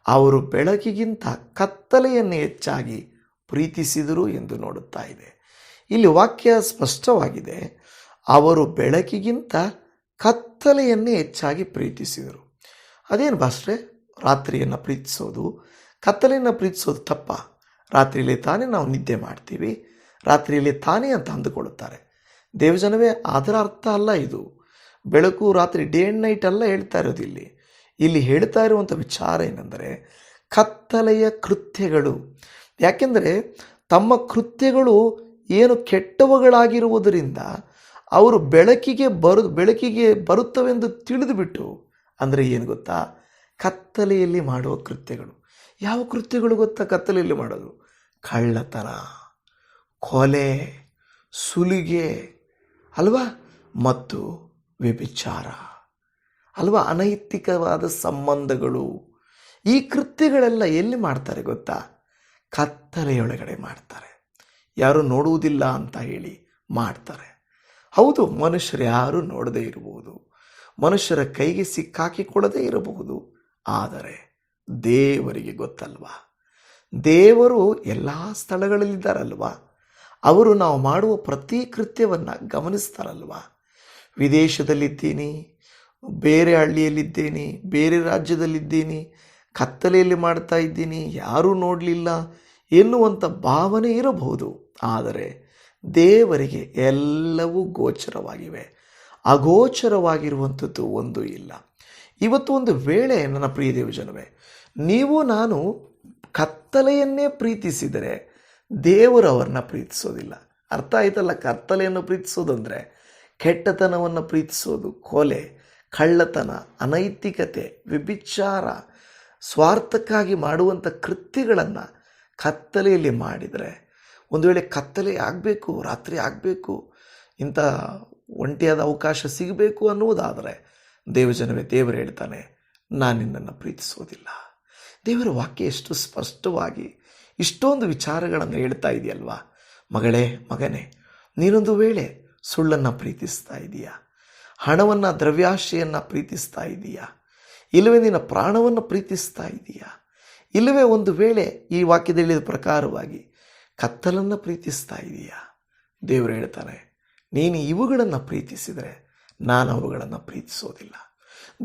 ಅವರು ಬೆಳಕಿಗಿಂತ ಕತ್ತಲೆಯನ್ನೇ ಹೆಚ್ಚಾಗಿ ಪ್ರೀತಿಸಿದರು ಎಂದು ನೋಡುತ್ತಾ ಇದೆ ಇಲ್ಲಿ ವಾಕ್ಯ ಸ್ಪಷ್ಟವಾಗಿದೆ. ಅವರು ಬೆಳಕಿಗಿಂತ ಕತ್ತಲೆಯನ್ನೇ ಹೆಚ್ಚಾಗಿ ಪ್ರೀತಿಸಿದರು. ಅದೇನು ಭಾಷೆ ರಾತ್ರಿಯನ್ನು ಪ್ರೀತಿಸೋದು. ಕತ್ತಲೆಯನ್ನು ಪ್ರೀತಿಸೋದು ತಪ್ಪ. ರಾತ್ರಿಯಲ್ಲಿ ತಾನೇ ನಾವು ನಿದ್ದೆ ಮಾಡ್ತೀವಿ. ರಾತ್ರಿಯಲ್ಲಿ ತಾನೇ ಅಂತ ಅಂದುಕೊಳ್ಳುತ್ತಾರೆ. ದೇವಜನವೇ, ಅದರ ಅರ್ಥ ಅಲ್ಲ ಇದು. ಬೆಳಕು ರಾತ್ರಿ ಡೇ ಆ್ಯಂಡ್ ನೈಟ್ ಅಲ್ಲ ಹೇಳ್ತಾ ಇರೋದು ಇಲ್ಲಿ. ಇಲ್ಲಿ ಹೇಳ್ತಾ ಇರುವಂಥ ವಿಚಾರ ಏನೆಂದರೆ, ಕತ್ತಲೆಯ ಕೃತ್ಯಗಳು. ಯಾಕೆಂದರೆ ತಮ್ಮ ಕೃತ್ಯಗಳು ಏನು ಕೆಟ್ಟವುಗಳಾಗಿರುವುದರಿಂದ ಅವರು ಬೆಳಕಿಗೆ ಬರು, ಬೆಳಕಿಗೆ ಬರುತ್ತವೆಂದು ತಿಳಿದುಬಿಟ್ಟು, ಅಂದರೆ ಏನು ಗೊತ್ತಾ? ಕತ್ತಲೆಯಲ್ಲಿ ಮಾಡುವ ಕೃತ್ಯಗಳು. ಯಾವ ಕೃತ್ಯಗಳು ಗೊತ್ತಾ ಕತ್ತಲೆಯಲ್ಲಿ ಮಾಡೋದು? ಕಳ್ಳತನ, ಕೊಲೆ, ಸುಲಿಗೆ, ಅಲ್ವಾ? ಮತ್ತು ವ್ಯಭಿಚಾರ. ಅಲ್ವಾ? ಅನೈತಿಕವಾದ ಸಂಬಂಧಗಳು. ಈ ಕೃತ್ಯಗಳೆಲ್ಲ ಎಲ್ಲಿ ಮಾಡ್ತಾರೆ ಗೊತ್ತಾ? ಕತ್ತಲೆಯೊಳಗಡೆ ಮಾಡ್ತಾರೆ. ಯಾರು ನೋಡುವುದಿಲ್ಲ ಅಂತ ಹೇಳಿ ಮಾಡ್ತಾರೆ. ಹೌದು, ಮನುಷ್ಯರು ಯಾರು ನೋಡದೇ ಇರಬಹುದು ಮನುಷ್ಯರ ಕೈಗೆ ಸಿಕ್ಕಾಕಿಕೊಳ್ಳದೇ ಇರಬಹುದು. ಆದರೆ ದೇವರಿಗೆ ಗೊತ್ತಲ್ವಾ? ದೇವರು ಎಲ್ಲ ಸ್ಥಳಗಳಲ್ಲಿದ್ದಾರಲ್ವ? ಅವರು ನಾವು ಮಾಡುವ ಪ್ರತಿ ಕೃತ್ಯವನ್ನು ಗಮನಿಸ್ತಾರಲ್ವಾ? ವಿದೇಶದಲ್ಲಿದ್ದೀನಿ, ಬೇರೆ ಹಳ್ಳಿಯಲ್ಲಿದ್ದೀನಿ, ಬೇರೆ ರಾಜ್ಯದಲ್ಲಿದ್ದೀನಿ ಕತ್ತಲೆಯಲ್ಲಿ ಮಾಡ್ತಾ ಇದ್ದೀನಿ, ಯಾರೂ ನೋಡಲಿಲ್ಲ ಎನ್ನುವಂಥ ಭಾವನೆ ಇರಬಹುದು. ಆದರೆ ದೇವರಿಗೆ ಎಲ್ಲವೂ ಗೋಚರವಾಗಿವೆ. ಅಗೋಚರವಾಗಿರುವಂಥದ್ದು ಒಂದು ಇಲ್ಲ. ಇವತ್ತು ಒಂದು ವೇಳೆ ನನ್ನ ಪ್ರಿಯ ದೇವಜನವೇ, ನೀವು ನಾನು ಕತ್ತಲೆಯನ್ನೇ ಪ್ರೀತಿಸಿದರೆ ದೇವರು ಅವರನ್ನ ಪ್ರೀತಿಸೋದಿಲ್ಲ. ಅರ್ಥ ಆಯ್ತಲ್ಲ? ಕತ್ತಲೆಯನ್ನು ಪ್ರೀತಿಸೋದಂದರೆ ಕೆಟ್ಟತನವನ್ನು ಪ್ರೀತಿಸೋದು, ಕೊಲೆ, ಕಳ್ಳತನ, ಅನೈತಿಕತೆ, ವ್ಯಭಿಚಾರ ಸ್ವಾರ್ಥಕ್ಕಾಗಿ ಮಾಡುವಂಥ ಕೃತ್ಯಗಳನ್ನು ಕತ್ತಲೆಯಲ್ಲಿ ಮಾಡಿದರೆ, ಒಂದು ವೇಳೆ ಕತ್ತಲೆ ಆಗಬೇಕು, ರಾತ್ರಿ ಆಗಬೇಕು, ಇಂಥ ಒಂಟಿಯಾದ ಅವಕಾಶ ಸಿಗಬೇಕು ಅನ್ನುವುದಾದರೆ ದೇವಜನವೇ ದೇವರು ಹೇಳ್ತಾನೆ, ನಾನು ನಿನ್ನನ್ನು ಪ್ರೀತಿಸೋದಿಲ್ಲ. ದೇವರ ವಾಕ್ಯ ಎಷ್ಟು ಸ್ಪಷ್ಟವಾಗಿ ಇಷ್ಟೊಂದು ವಿಚಾರಗಳನ್ನು ಹೇಳ್ತಾ ಇದೆಯಲ್ವಾ? ಮಗಳೇ, ಮಗನೇ, ನೀನೊಂದು ವೇಳೆ ಸುಳ್ಳನ್ನು ಪ್ರೀತಿಸ್ತಾ ಇದೀಯಾ? ಹಣವನ್ನು, ದ್ರವ್ಯಾಶೆಯನ್ನು ಪ್ರೀತಿಸ್ತಾ ಇದೀಯಾ? ಇಲ್ಲವೇ ನಿನ್ನ ಪ್ರಾಣವನ್ನು ಪ್ರೀತಿಸ್ತಾ ಇದೀಯಾ? ಇಲ್ಲವೇ ಒಂದು ವೇಳೆ ಈ ವಾಕ್ಯದ ಹೇಳಿದ ಪ್ರಕಾರವಾಗಿ ಕತ್ತಲನ್ನು ಪ್ರೀತಿಸ್ತಾ ಇದೆಯಾ? ದೇವರು ಹೇಳ್ತಾನೆ, ನೀನು ಇವುಗಳನ್ನು ಪ್ರೀತಿಸಿದರೆ ನಾನು ಅವುಗಳನ್ನು ಪ್ರೀತಿಸೋದಿಲ್ಲ.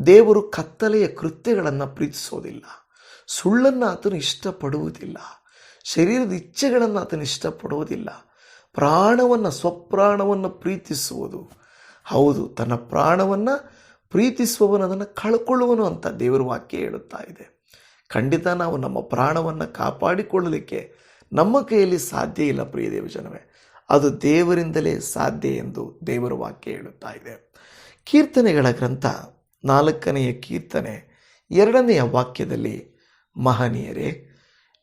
ದೇವರು ಕತ್ತಲೆಯ ಕೃತ್ಯಗಳನ್ನು ಪ್ರೀತಿಸೋದಿಲ್ಲ. ಸುಳ್ಳನ್ನು ಆತನು ಇಷ್ಟಪಡುವುದಿಲ್ಲ. ಶರೀರದ ಇಚ್ಛೆಗಳನ್ನು ಆತನು ಇಷ್ಟಪಡುವುದಿಲ್ಲ. ಪ್ರಾಣವನ್ನು, ಸ್ವಪ್ರಾಣವನ್ನು ಪ್ರೀತಿಸುವುದು. ಹೌದು, ತನ್ನ ಪ್ರಾಣವನ್ನು ಪ್ರೀತಿಸುವವನು ಅದನ್ನು ಕಳ್ಕೊಳ್ಳುವನು ಅಂತ ದೇವರ ವಾಕ್ಯ ಹೇಳುತ್ತಾ ಇದೆ. ಖಂಡಿತ ನಾವು ನಮ್ಮ ಪ್ರಾಣವನ್ನು ಕಾಪಾಡಿಕೊಳ್ಳಲಿಕ್ಕೆ ನಮ್ಮ ಕೈಯಲ್ಲಿ ಸಾಧ್ಯ ಇಲ್ಲ ಪ್ರಿಯ ದೇವಜನವೇ. ಅದು ದೇವರಿಂದಲೇ ಸಾಧ್ಯ ಎಂದು ದೇವರ ವಾಕ್ಯ ಹೇಳುತ್ತಾ ಇದೆ. ಕೀರ್ತನೆಗಳ ಗ್ರಂಥ ನಾಲ್ಕನೆಯ ಕೀರ್ತನೆ ಎರಡನೆಯ ವಾಕ್ಯದಲ್ಲಿ ಮಹನೀಯರೇ,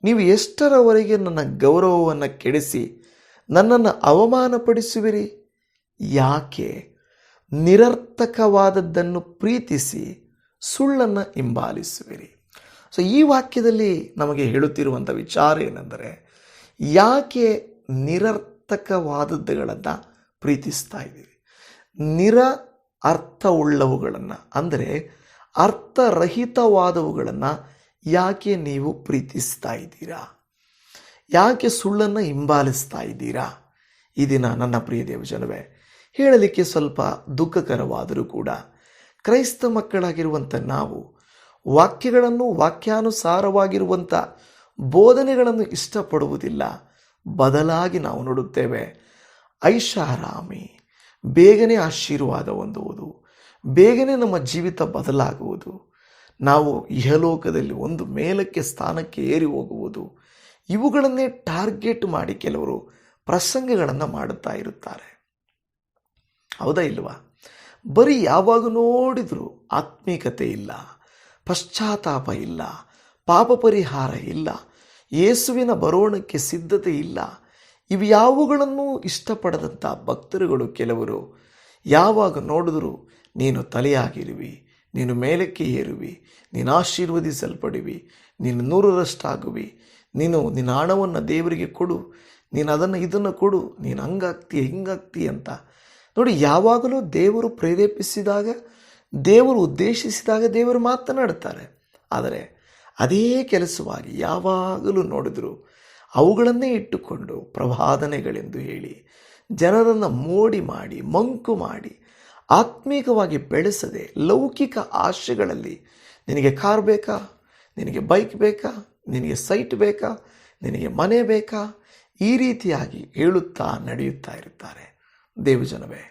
ನೀವು ಎಷ್ಟರವರೆಗೆ ನನ್ನ ಗೌರವವನ್ನು ಕೆಡಿಸಿ ನನ್ನನ್ನು ಅವಮಾನಪಡಿಸುವಿರಿ? ಯಾಕೆ? ನಿರರ್ಥಕವಾದದ್ದನ್ನು ಪ್ರೀತಿಸಿ ಸುಳ್ಳನ್ನು ಹಿಂಬಾಲಿಸುವಿರಿ. ಸೊ ಈ ವಾಕ್ಯದಲ್ಲಿ ನಮಗೆ ಹೇಳುತ್ತಿರುವಂಥ ವಿಚಾರ ಏನೆಂದರೆ, ಯಾಕೆ ನಿರರ್ಥಕವಾದದ್ದುಗಳನ್ನು ಪ್ರೀತಿಸ್ತಾ ಇದ್ದೀರಿ? ನಿರ ಅರ್ಥವುಳ್ಳವುಗಳನ್ನು, ಅಂದರೆ ಅರ್ಥರಹಿತವಾದವುಗಳನ್ನು ಯಾಕೆ ನೀವು ಪ್ರೀತಿಸ್ತಾ ಇದ್ದೀರಾ? ಯಾಕೆ ಸುಳ್ಳನ್ನು ಹಿಂಬಾಲಿಸ್ತಾ ಇದ್ದೀರಾ? ಈ ದಿನ ನನ್ನ ಪ್ರಿಯ ದೇವಜನವೇ ಹೇಳಲಿಕ್ಕೆ ಸ್ವಲ್ಪ ದುಃಖಕರವಾದರೂ ಕೂಡ ಕ್ರೈಸ್ತ ಮಕ್ಕಳಾಗಿರುವಂಥ ನಾವು ವಾಕ್ಯಗಳನ್ನು ವಾಕ್ಯಾನುಸಾರವಾಗಿರುವಂಥ ಬೋಧನೆಗಳನ್ನು ಇಷ್ಟಪಡುವುದಿಲ್ಲ. ಬದಲಾಗಿ ನಾವು ನೋಡುತ್ತೇವೆ. ಐಷಾರಾಮಿ, ಬೇಗನೆ ಆಶೀರ್ವಾದ ಹೊಂದುವುದು, ಬೇಗನೆ ನಮ್ಮ ಜೀವಿತ ಬದಲಾಗುವುದು. ನಾವು ಇಹಲೋಕದಲ್ಲಿ ಒಂದು ಮೇಲಕ್ಕೆ ಸ್ಥಾನಕ್ಕೆ ಏರಿ ಹೋಗುವುದು. ಇವುಗಳನ್ನೇ ಟಾರ್ಗೆಟ್ ಮಾಡಿ ಕೆಲವರು ಪ್ರಸಂಗಗಳನ್ನು ಮಾಡುತ್ತಾ ಇರುತ್ತಾರೆ. ಹೌದಾ ಇಲ್ವಾ? ಬರೀ ಯಾವಾಗ ನೋಡಿದರೂ ಆತ್ಮೀಕತೆ ಇಲ್ಲ, ಪಶ್ಚಾತ್ತಾಪ ಇಲ್ಲ, ಪಾಪ ಪರಿಹಾರ ಇಲ್ಲ, ಯೇಸುವಿನ ಬರೋಣಕ್ಕೆ ಸಿದ್ಧತೆ ಇಲ್ಲ. ಇವು ಯಾವುಗಳನ್ನು ಇಷ್ಟಪಡದಂಥ ಭಕ್ತರುಗಳು ಕೆಲವರು. ಯಾವಾಗ ನೋಡಿದರೂ ನೀನು ತಲೆಯಾಗಿರುವಿ, ನೀನು ಮೇಲಕ್ಕೆ ಏರುವಿ, ನೀನು ಆಶೀರ್ವದಿಸಲ್ಪಡುವಿ, ನೀನು ನೂರರಷ್ಟಾಗುವಿ, ನೀನು ನಿನ್ನ ಹಣವನ್ನು ದೇವರಿಗೆ ಕೊಡು, ನೀನು ಅದನ್ನು ಇದನ್ನು ಕೊಡು, ನೀನು ಹಂಗಾಗ್ತೀಯ, ಹಿಂಗಾಗ್ತೀಯ ಅಂತ ನೋಡಿ, ಯಾವಾಗಲೂ ದೇವರು ಪ್ರೇರೇಪಿಸಿದಾಗ, ದೇವರು ಉದ್ದೇಶಿಸಿದಾಗ ದೇವರು ಮಾತನಾಡ್ತಾರೆ ಆದರೆ ಅದೇ ಕೆಲಸವಾಗಿ ಯಾವಾಗಲೂ ನೋಡಿದ್ರು ಅವುಗಳನ್ನೇ ಇಟ್ಟುಕೊಂಡು ಪ್ರವಾದನೆಗಳೆಂದು ಹೇಳಿ, ಜನರನ್ನು ಮೋಡಿ ಮಾಡಿ, ಮಂಕು ಮಾಡಿ, ಆತ್ಮೀಕವಾಗಿ ಬೆಳೆಸದೆ ಲೌಕಿಕ ಆಶೆಗಳಲ್ಲಿ ನಿನಗೆ ಕಾರ್ ಬೇಕಾ? ನಿನಗೆ ಬೈಕ್ ಬೇಕಾ? ನಿನಗೆ ಸೈಟ್ ಬೇಕಾ? ನಿನಗೆ ಮನೆ ಬೇಕಾ? ಈ ರೀತಿಯಾಗಿ ಹೇಳುತ್ತಾ ನಡೆಯುತ್ತಾ ಇರುತ್ತಾರೆ. ದೇವಜನವೇ,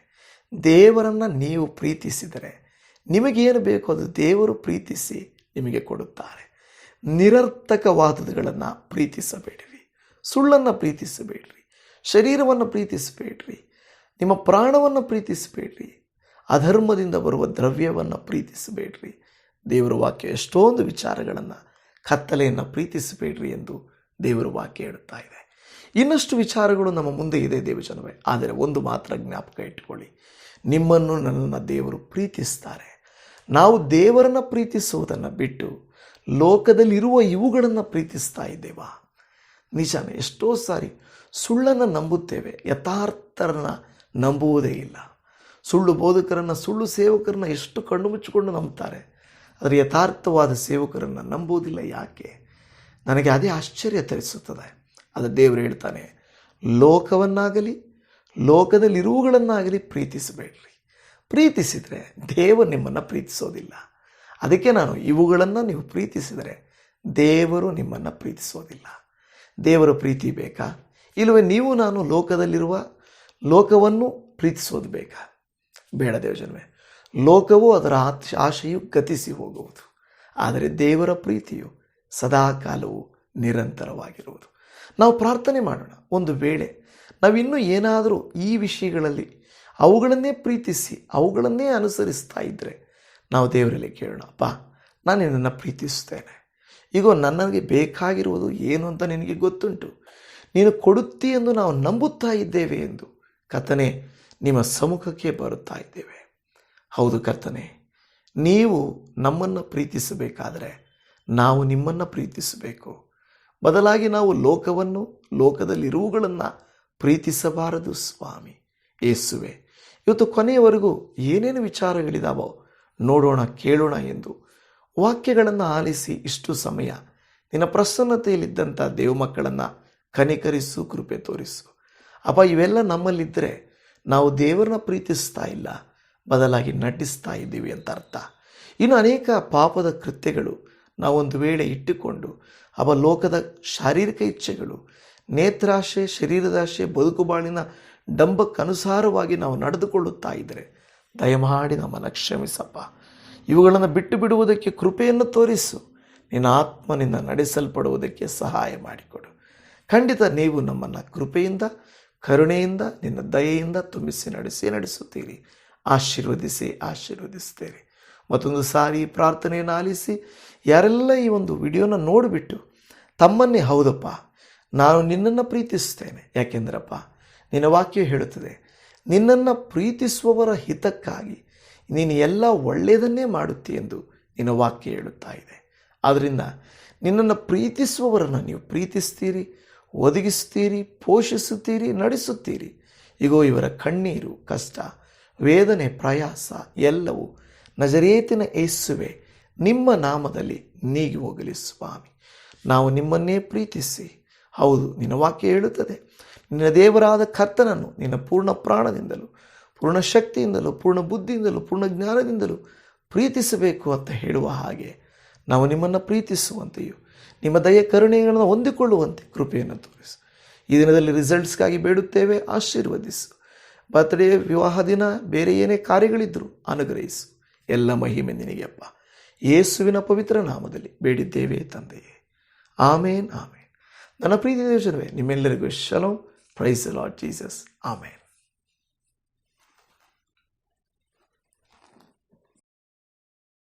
ದೇವರನ್ನು ನೀವು ಪ್ರೀತಿಸಿದರೆ ನಿಮಗೇನು ಬೇಕೋ ಅದು ದೇವರು ಪ್ರೀತಿಸಿ ನಿಮಗೆ ಕೊಡುತ್ತಾರೆ. ನಿರರ್ಥಕವಾದದುಗಳನ್ನು ಪ್ರೀತಿಸಬೇಡಿರಿ, ಸುಳ್ಳನ್ನು ಪ್ರೀತಿಸಬೇಡ್ರಿ, ಶರೀರವನ್ನು ಪ್ರೀತಿಸಬೇಡ್ರಿ, ನಿಮ್ಮ ಪ್ರಾಣವನ್ನು ಪ್ರೀತಿಸಬೇಡ್ರಿ, ಅಧರ್ಮದಿಂದ ಬರುವ ದ್ರವ್ಯವನ್ನು ಪ್ರೀತಿಸಬೇಡ್ರಿ, ದೇವರ ವಾಕ್ಯ ಎಷ್ಟೊಂದು ವಿಚಾರಗಳನ್ನು ಕತ್ತಲೆಯನ್ನು ಪ್ರೀತಿಸಬೇಡ್ರಿ ಎಂದು ದೇವರ ವಾಕ್ಯ ಹೇಳುತ್ತಾ ಇದೆ. ಇನ್ನಷ್ಟು ವಿಚಾರಗಳು ನಮ್ಮ ಮುಂದೆ ಇದೆ ದೇವಜನವೇ ಆದರೆ ಒಂದು ಮಾತ್ರ ಜ್ಞಾಪಕ ಇಟ್ಟುಕೊಳ್ಳಿ. ನಿಮ್ಮನ್ನು ನನ್ನನ್ನು ದೇವರು ಪ್ರೀತಿಸ್ತಾರೆ. ನಾವು ದೇವರನ್ನು ಪ್ರೀತಿಸುವುದನ್ನು ಬಿಟ್ಟು ಲೋಕದಲ್ಲಿರುವ ಇವುಗಳನ್ನು ಪ್ರೀತಿಸ್ತಾ ಇದ್ದೇವಾ? ನಿಜಾನೇ ಎಷ್ಟೋ ಸಾರಿ ಸುಳ್ಳನ್ನು ನಂಬುತ್ತೇವೆ. ಯಥಾರ್ಥರನ್ನ ನಂಬುವುದೇ ಇಲ್ಲ. ಸುಳ್ಳು ಬೋಧಕರನ್ನು, ಸುಳ್ಳು ಸೇವಕರನ್ನ ಎಷ್ಟು ಕಣ್ಣು ಮುಚ್ಚಿಕೊಂಡು ನಂಬ್ತಾರೆ. ಆದರೆ ಯಥಾರ್ಥವಾದ ಸೇವಕರನ್ನು ನಂಬುವುದಿಲ್ಲ ಯಾಕೆ? ನನಗೆ ಅದೇ ಆಶ್ಚರ್ಯ ತರಿಸುತ್ತದೆ. ಅದು ದೇವರು ಹೇಳ್ತಾನೆ, ಲೋಕವನ್ನಾಗಲಿ ಲೋಕದಲ್ಲಿರುವುಗಳನ್ನಾಗಲಿ ಪ್ರೀತಿಸಬೇಡ್ರಿ. ಪ್ರೀತಿಸಿದರೆ ದೇವರು ನಿಮ್ಮನ್ನು ಪ್ರೀತಿಸೋದಿಲ್ಲ. ಅದಕ್ಕೆ ನಾನು ಇವುಗಳನ್ನು ನೀವು ಪ್ರೀತಿಸಿದರೆ ದೇವರು ನಿಮ್ಮನ್ನು ಪ್ರೀತಿಸೋದಿಲ್ಲ. ದೇವರ ಪ್ರೀತಿ ಬೇಕಾ? ಇಲ್ಲವೇ ನೀವು ನಾನು ಲೋಕದಲ್ಲಿರುವ ಲೋಕವನ್ನು ಪ್ರೀತಿಸೋದು ಬೇಕಾ? ಬೇಡ ದೇವಜನವೇ ಲೋಕವು ಅದರ ಆಶೆಯು ಗತಿಸಿ ಹೋಗುವುದು. ಆದರೆ ದೇವರ ಪ್ರೀತಿಯು ಸದಾಕಾಲವು ನಿರಂತರವಾಗಿರುವುದು. ನಾವು ಪ್ರಾರ್ಥನೆ ಮಾಡೋಣ. ಒಂದು ವೇಳೆ ನಾವಿನ್ನೂ ಏನಾದರೂ ಈ ವಿಷಯಗಳಲ್ಲಿ ಅವುಗಳನ್ನೇ ಪ್ರೀತಿಸಿ, ಅವುಗಳನ್ನೇ ಅನುಸರಿಸ್ತಾ ಇದ್ದರೆ ನಾವು ದೇವರಲ್ಲಿ ಕೇಳೋಣ, ಅಪ್ಪ, ನಾನು ನಿನ್ನನ್ನು ಪ್ರೀತಿಸ್ತೇನೆ ಈಗ ನನಗೆ ಬೇಕಾಗಿರುವುದು ಏನು ಅಂತ ನಿನಗೆ ಗೊತ್ತುಂಟು. ನೀನು ಕೊಡುತ್ತಿ ಎಂದು ನಾವು ನಂಬುತ್ತಾ ಇದ್ದೇವೆ ಎಂದು ಕರ್ತನೆ ನಿಮ್ಮ ಸಮ್ಮುಖಕ್ಕೆ ಬರುತ್ತಾ ಇದ್ದೇವೆ. ಹೌದು ಕರ್ತನೆ, ನೀವು ನಮ್ಮನ್ನು ಪ್ರೀತಿಸಬೇಕಾದರೆ ನಾವು ನಿಮ್ಮನ್ನು ಪ್ರೀತಿಸಬೇಕು. ಬದಲಾಗಿ ನಾವು ಲೋಕವನ್ನು ಲೋಕದಲ್ಲಿರುವುಗಳನ್ನು ಪ್ರೀತಿಸಬಾರದು ಸ್ವಾಮಿ. ಏಸುವೆ, ಇವತ್ತು ಕೊನೆಯವರೆಗೂ ಏನೇನು ವಿಚಾರಗಳಿದಾವೋ ನೋಡೋಣ, ಕೇಳೋಣ ಎಂದು ವಾಕ್ಯಗಳನ್ನು ಆಲಿಸಿ ಇಷ್ಟು ಸಮಯ ನಿನ್ನ ಪ್ರಸನ್ನತೆಯಲ್ಲಿದ್ದಂಥ ದೇವಮಕ್ಕಳನ್ನು ಕನಿಕರಿಸು, ಕೃಪೆ ತೋರಿಸು. ಅಪ್ಪ, ಇವೆಲ್ಲ ನಮ್ಮಲ್ಲಿದ್ದರೆ ನಾವು ದೇವರನ್ನ ಪ್ರೀತಿಸ್ತಾ ಇಲ್ಲ, ಬದಲಾಗಿ ನಟಿಸ್ತಾ ಇದ್ದೀವಿ ಅಂತ ಅರ್ಥ. ಇನ್ನು ಅನೇಕ ಪಾಪದ ಕೃತ್ಯಗಳು ನಾವೊಂದು ವೇಳೆ ಇಟ್ಟುಕೊಂಡು ಅವ ಲೋಕದ ಶಾರೀರಿಕ ಇಚ್ಛೆಗಳು, ನೇತ್ರಾಶೆ, ಶರೀರದಾಶೆ, ಬದುಕು ಬಾಳಿನ ಡಂಬಕ್ಕನುಸಾರವಾಗಿ ನಾವು ನಡೆದುಕೊಳ್ಳುತ್ತಾ ಇದ್ದರೆ ದಯಮಾಡಿ ನಮ್ಮನ್ನು ಕ್ಷಮಿಸಪ್ಪ. ಇವುಗಳನ್ನು ಬಿಟ್ಟು ಬಿಡುವುದಕ್ಕೆ ಕೃಪೆಯನ್ನು ತೋರಿಸು. ನಿನ್ನ ಆತ್ಮನಿಂದ ನಡೆಸಲ್ಪಡುವುದಕ್ಕೆ ಸಹಾಯ ಮಾಡಿಕೊಡು. ಖಂಡಿತ ನೀವು ನಮ್ಮನ್ನು ಕೃಪೆಯಿಂದ, ಕರುಣೆಯಿಂದ, ನಿನ್ನ ದಯೆಯಿಂದ ತುಂಬಿಸಿ ನಡೆಸಿ ನಡೆಸುತ್ತೀರಿ. ಆಶೀರ್ವದಿಸಿ ಆಶೀರ್ವದಿಸ್ತೀರಿ ಮತ್ತೊಂದು ಸಾರಿ ಪ್ರಾರ್ಥನೆಯನ್ನು ಆಲಿಸಿ ಯಾರೆಲ್ಲ ಈ ಒಂದು ವಿಡಿಯೋನ ನೋಡಿಬಿಟ್ಟು ತಮ್ಮನ್ನೇ ಹೌದಪ್ಪ, ನಾನು ನಿನ್ನನ್ನು ಪ್ರೀತಿಸುತ್ತೇನೆ. ಯಾಕೆಂದ್ರಪ್ಪ? ನಿನ್ನ ವಾಕ್ಯ ಹೇಳುತ್ತದೆ, ನಿನ್ನನ್ನು ಪ್ರೀತಿಸುವವರ ಹಿತಕ್ಕಾಗಿ ನೀನು ಎಲ್ಲ ಒಳ್ಳೆಯದನ್ನೇ ಎಂದು ನಿನ್ನ ವಾಕ್ಯ ಹೇಳುತ್ತಾ ಇದೆ. ಆದ್ದರಿಂದ ನಿನ್ನನ್ನು ಪ್ರೀತಿಸುವವರನ್ನು ನೀವು ಪ್ರೀತಿಸ್ತೀರಿ, ಒದಗಿಸ್ತೀರಿ, ಪೋಷಿಸುತ್ತೀರಿ, ನಡೆಸುತ್ತೀರಿ. ಇಗೋ, ಇವರ ಕಣ್ಣೀರು, ಕಷ್ಟ, ವೇದನೆ, ಪ್ರಯಾಸ ಎಲ್ಲವೂ ನಜರೇತಿನ ಏಸುವೆ ನಿಮ್ಮ ನಾಮದಲ್ಲಿ ನೀಗಿ ಹೋಗಲಿ ಸ್ವಾಮಿ. ನಾವು ನಿಮ್ಮನ್ನೇ ಪ್ರೀತಿಸಿ. ಹೌದು, ನಿನ್ನ ವಾಕ್ಯ ಹೇಳುತ್ತದೆ. ನಿನ್ನ ದೇವರಾದ ಕರ್ತನನ್ನು ನಿನ್ನ ಪೂರ್ಣ ಪ್ರಾಣದಿಂದಲೂ, ಪೂರ್ಣ ಶಕ್ತಿಯಿಂದಲೂ, ಪೂರ್ಣ ಬುದ್ಧಿಯಿಂದಲೂ, ಪೂರ್ಣ ಜ್ಞಾನದಿಂದಲೂ ಪ್ರೀತಿಸಬೇಕು ಅಂತ ಹೇಳುವ ಹಾಗೆ ನಾವು ನಿಮ್ಮನ್ನು ಪ್ರೀತಿಸುವಂತೆಯೂ, ನಿಮ್ಮ ದಯ ಕರುಣೆಗಳನ್ನು ಹೊಂದಿಕೊಳ್ಳುವಂತೆ ಕೃಪೆಯನ್ನು ತೋರಿಸು. ಈ ದಿನದಲ್ಲಿ ರಿಸಲ್ಟ್ಸ್ಗಾಗಿ ಬೇಡುತ್ತೇವೆ, ಆಶೀರ್ವದಿಸು. ಬರ್ತ್ಡೇ, ವಿವಾಹ ದಿನ, ಬೇರೆ ಏನೇ ಕಾರ್ಯಗಳಿದ್ದರೂ ಅನುಗ್ರಹಿಸು. ಎಲ್ಲ ಮಹಿಮೆ ನಿನಗೆ ಅಪ್ಪ ಯೇಸುವಿನ ಪವಿತ್ರ ನಾಮದಲ್ಲಿ ಬೇಡಿದ್ದೇವೆ ತಂದೆಯೇ ಆಮೇನ್ ಆಮೇನ್. ನನ್ನ ಪ್ರೀತಿ ದೇವಜನವೇ ನಿಮ್ಮೆಲ್ಲರಿಗೂ ಶಲೋ ಪ್ರೈಸ್ ಲಾರ್ಡ್ ಜೀಸಸ್ ಆಮೇನ್.